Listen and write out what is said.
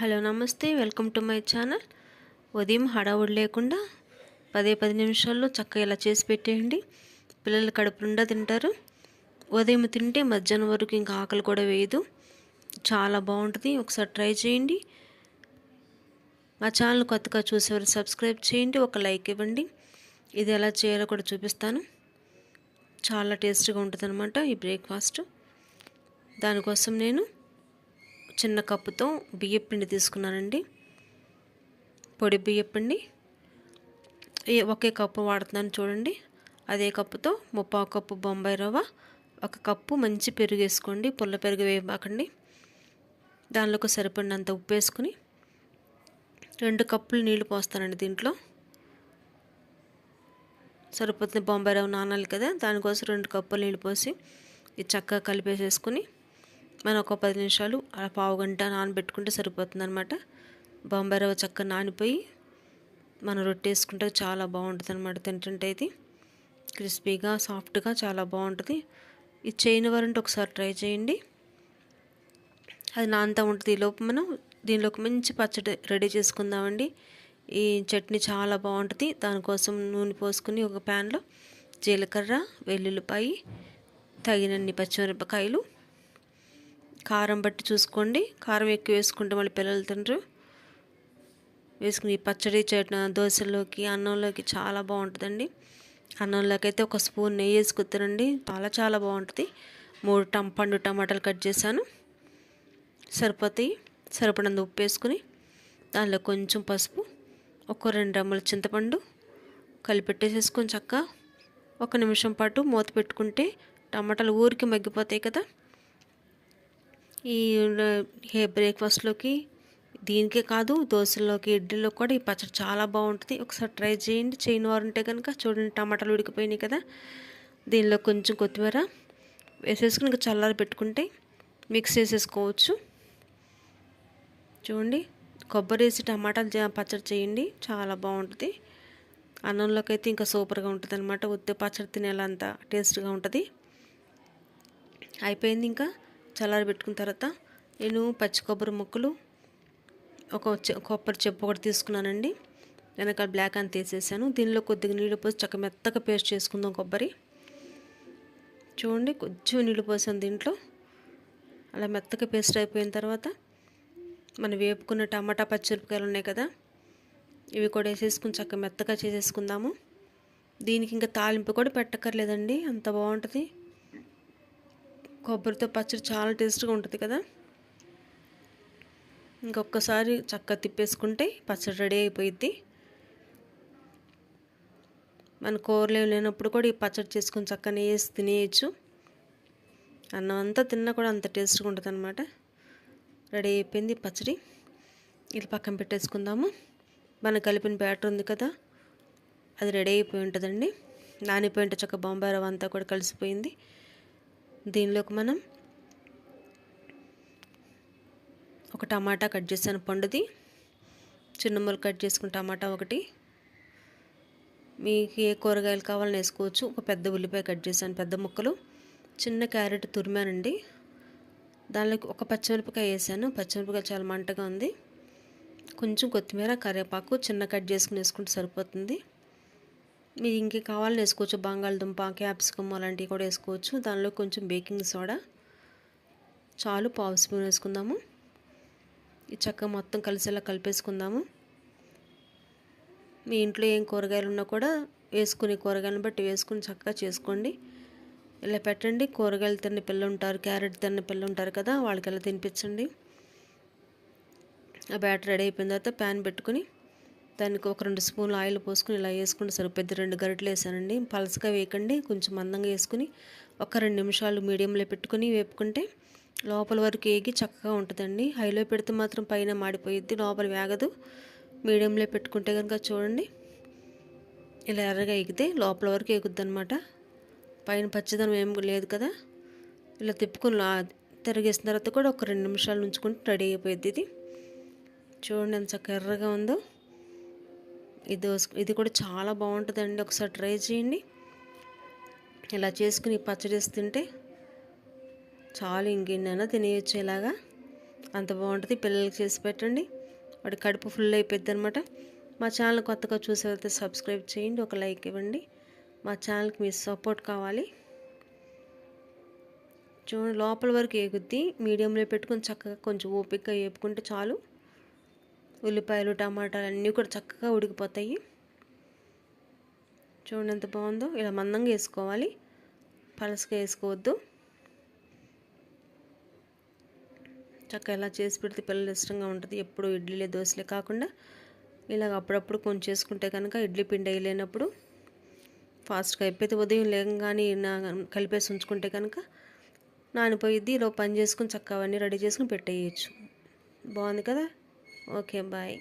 Hello నమస్తే. Welcome to my channel. ఉదయం హడావుడి లేకుండా పదే పది నిమిషాల్లో చక్కగా ఇలా చేసి పెట్టేయండి. పిల్లలు కడుపు నిండా తింటారు. ఉదయం తింటే మధ్యాహ్నం వరకు ఇంకా ఆకలి కూడా వేయదు. చాలా బాగుంటుంది. ఒకసారి ట్రై చేయండి. మా ఛానల్ కొత్తగా చూసేవారు సబ్స్క్రైబ్ చేయండి. ఒక లైక్ ఇవ్వండి. ఇది ఎలా చేయాలో కూడా చూపిస్తాను. చాలా టేస్ట్గా ఉంటుంది అనమాట ఈ బ్రేక్ఫాస్ట్. దానికోసం నేను చిన్న కప్పుతో బియ్యపిండి తీసుకున్నానండి. పొడి బియ్యపిండి ఒకే కప్పు వాడుతున్నాను చూడండి. అదే కప్పుతో ముప్పావు కప్పు బొంబాయి రవ్వ ఒక కప్పు మంచి పెరుగు వేసుకోండి. పుల్ల పెరుగు వేయబాకండి దానిలోకి సరిపడినంత ఉప్పు వేసుకుని రెండు కప్పులు నీళ్ళు పోస్తానండి దీంట్లో. సరిపోతుంది బొంబాయి రవ్వ నానాలి కదా దానికోసం రెండు కప్పులు నీళ్ళు పోసి ఇది చక్కగా కలిపేసేసుకుని మనం ఒక పది నిమిషాలు అలా పావు గంట నానబెట్టుకుంటే సరిపోతుంది అనమాట బొంబాయి రవ్వ చక్కగా నానిపోయి మనం రొట్టె వేసుకుంటే చాలా బాగుంటుంది అనమాట తింటుంటే ఇది. క్రిస్పీగా సాఫ్ట్గా చాలా బాగుంటుంది. ఇది చేయని వారంటే ఒకసారి ట్రై చేయండి. అది నాంతా ఉంటుంది ఈలోపు మనం. దీనిలోకి మంచి పచ్చడి రెడీ చేసుకుందామండి. ఈ చట్నీ చాలా బాగుంటుంది. దానికోసం నూనె పోసుకుని ఒక ప్యాన్లో జీలకర్ర వెల్లుల్లిపాయి తగినన్ని పచ్చిమిరపకాయలు కారం బట్టి చూసుకోండి. కారం ఎక్కువ వేసుకుంటే మళ్ళీ పిల్లలు తినరు. వేసుకుని పచ్చడి చట్నీ దోశలోకి అన్నంలోకి చాలా బాగుంటుందండి. అన్నంలోకి అయితే ఒక స్పూన్ నెయ్యి వేసుకుతానండి చాలా చాలా బాగుంటుంది. మూడు టం పండు టమాటాలు కట్ చేశాను. సరిపోతాయి. సరిపడంత ఉప్పు వేసుకుని దానిలో కొంచెం పసుపు ఒక రెండు రమ్మల చింతపండు కలిపెట్టేసేసుకొని చక్క ఒక నిమిషం పాటు మూత పెట్టుకుంటే టమాటాలు ఊరికి మగ్గిపోతాయి కదా. ఈ హే బ్రేక్ఫాస్ట్లోకి దీనికే కాదు దోశల్లోకి ఇడ్లీలో కూడా ఈ పచ్చడి చాలా బాగుంటుంది. ఒకసారి ట్రై చేయండి. చేయని వారు ఉంటే కనుక చూడండి టమాటాలు ఉడికిపోయినాయి కదా. దీనిలో కొంచెం కొత్తిమీర వేసేసుకుని ఇంకా చల్లారి పెట్టుకుంటే మిక్స్ చేసేసుకోవచ్చు. చూడండి కొబ్బరి వేసి టమాటాలు పచ్చడి చేయండి. చాలా బాగుంటుంది. అన్నంలోకి అయితే ఇంకా సూపర్గా ఉంటుంది అనమాట ఉత్తే పచ్చడి తినేలా అంత టేస్ట్గా ఉంటుంది. అయిపోయింది ఇంకా. చల్లారి పెట్టుకున్న తర్వాత నేను పచ్చి కొబ్బరి ముక్కలు ఒక చె- కొబ్బరి చెప్పు ఒకటి తీసుకున్నానండి. వెనకాల బ్లాక్ అని తీసేసాను. దీనిలో కొద్దిగా నీళ్ళు పోసి చక్క మెత్తగా పేస్ట్ చేసుకుందాం కొబ్బరి. చూడండి కొంచెం నీళ్ళు పోసాను దీంట్లో. అలా మెత్తగా పేస్ట్ అయిపోయిన తర్వాత మనం వేపుకున్న టమాటా పచ్చిమిరపకాయలు ఉన్నాయి కదా ఇవి కూడా వేసేసుకుని చక్క మెత్తగా చేసేసుకుందాము. దీనికి ఇంకా తాలింపు కూడా పెట్టక్కర్లేదండి అంత బాగుంటుంది. కొబ్బరితో పచ్చడి చాలా టేస్ట్గా ఉంటుంది కదా? ఇంకొకసారి చక్కగా తిప్పేసుకుంటే పచ్చడి రెడీ అయిపోయిద్ది. మన కూరలేవు లేనప్పుడు కూడా ఈ పచ్చడి చేసుకొని చక్కగా వేసి తినేయచ్చు. అన్నం అంతా తిన్నా కూడా అంత టేస్ట్గా ఉంటుంది అనమాట రెడీ అయిపోయింది పచ్చడి. ఇది పక్కన పెట్టేసుకుందాము. మనం కలిపిన బ్యాటర్ ఉంది కదా? అది రెడీ అయిపోయి ఉంటుందండి. నానిపోయి ఉంటే చక్క బొంబాయి రవ్వ అంతా కూడా కలిసిపోయింది. దీనిలోకి మనం ఒక టమాటా కట్ చేశాను పండుది. చిన్న ముక్కలు కట్ చేసుకుని టమాటా ఒకటి. మీకు ఏ కూరగాయలు కావాలని వేసుకోవచ్చు. ఒక పెద్ద ఉల్లిపాయ కట్ చేశాను పెద్ద ముక్కలు. చిన్న క్యారెట్ తురిమానండి. దానిలోకి ఒక పచ్చిమిరపకాయ వేసాను. పచ్చిమిరపకాయ చాలా మంటగా ఉంది. కొంచెం కొత్తిమీర కరివేపాకు చిన్న కట్ చేసుకుని వేసుకుంటే సరిపోతుంది. మీరు ఇంకే కావాలని వేసుకోవచ్చు. బంగాళదుంప క్యాప్సికమ్ అలాంటివి కూడా వేసుకోవచ్చు. దానిలో కొంచెం బేకింగ్ సోడా చాలు పావు స్పూన్ వేసుకుందాము. ఈ చక్క మొత్తం కలిసేలా కలిపేసుకుందాము. మీ ఇంట్లో ఏం కూరగాయలు ఉన్నా కూడా వేసుకునే కూరగాయలను బట్టి వేసుకుని చక్కగా చేసుకోండి. ఇలా పెట్టండి. కూరగాయలు తిన్న పిల్లలు ఉంటారు క్యారెట్ తిన్న పిల్లలు ఉంటారు కదా వాళ్ళకి ఇలా తినిపించండి. ఆ బ్యాటర్ రెడీ అయిపోయిన తర్వాత ప్యాన్ పెట్టుకుని దానికి ఒక రెండు స్పూన్లు ఆయిల్ పోసుకుని ఇలా వేసుకుంటే సరిపోద్ది. రెండు గరిటలు వేసానండి. పలసగా వేయకండి. కొంచెం మందంగా వేసుకుని ఒక రెండు నిమిషాలు మీడియంలో పెట్టుకుని వేపుకుంటే లోపల వరకు వేగి చక్కగా ఉంటుందండి. హైలో పెడితే మాత్రం పైన మాడిపోయిద్ది లోపల వేగదు. మీడియంలో పెట్టుకుంటే కనుక చూడండి ఇలా ఎర్రగా ఎగితే లోపల వరకు ఎగుద్ది అనమాట పైన పచ్చదనం ఏం లేదు కదా. ఇలా తిప్పుకుని తిరిగేసిన తర్వాత కూడా ఒక రెండు నిమిషాలు ఉంచుకుంటే రెడీ అయిపోయింది ఇది. చూడండి ఎంత చక్కగా ఎర్రగా ఉందో. ఇది ఇది కూడా చాలా బాగుంటుందండి. ఒకసారి ట్రై చేయండి. ఇలా చేసుకుని పచ్చడి వేసి తింటే చాలు ఇంకెన్నైనా తినేయచ్చు ఇలాగా. అంత బాగుంటుంది. పిల్లలకి చేసి పెట్టండి. వాడి కడుపు ఫుల్ అయిపోద్ది అనమాట మా ఛానల్ కొత్తగా చూసేవైతే సబ్స్క్రైబ్ చేయండి. ఒక లైక్ ఇవ్వండి. మా ఛానల్కి మీ సపోర్ట్ కావాలి. చూడండి లోపల వరకు ఏగుద్ది. మీడియంలో పెట్టుకొని చక్కగా కొంచెం ఓపికగా వేపుకుంటే చాలు. ఉల్లిపాయలు టమాటాలు అన్నీ కూడా చక్కగా ఉడికిపోతాయి. చూడండి ఎంత బాగుందో. ఇలా మందంగా వేసుకోవాలి. పలసగా వేసుకోవద్దు. చక్కగా ఇలా చేసి పెడితే పిల్లలు ఇష్టంగా ఉంటుంది. ఎప్పుడు ఇడ్లీలే దోశలే కాకుండా ఇలాగ అప్పుడప్పుడు కొంచెం చేసుకుంటే కనుక ఇడ్లీ పిండి వేయలేనప్పుడు ఫాస్ట్గా అయిపోతే ఉదయం లేకంగానే కలిపేసి ఉంచుకుంటే కనుక నానిపోయిద్ది. ఇలా పని చేసుకుని చక్కగా అవన్నీ రెడీ చేసుకుని పెట్టేయచ్చు. బాగుంది కదా? Okay bye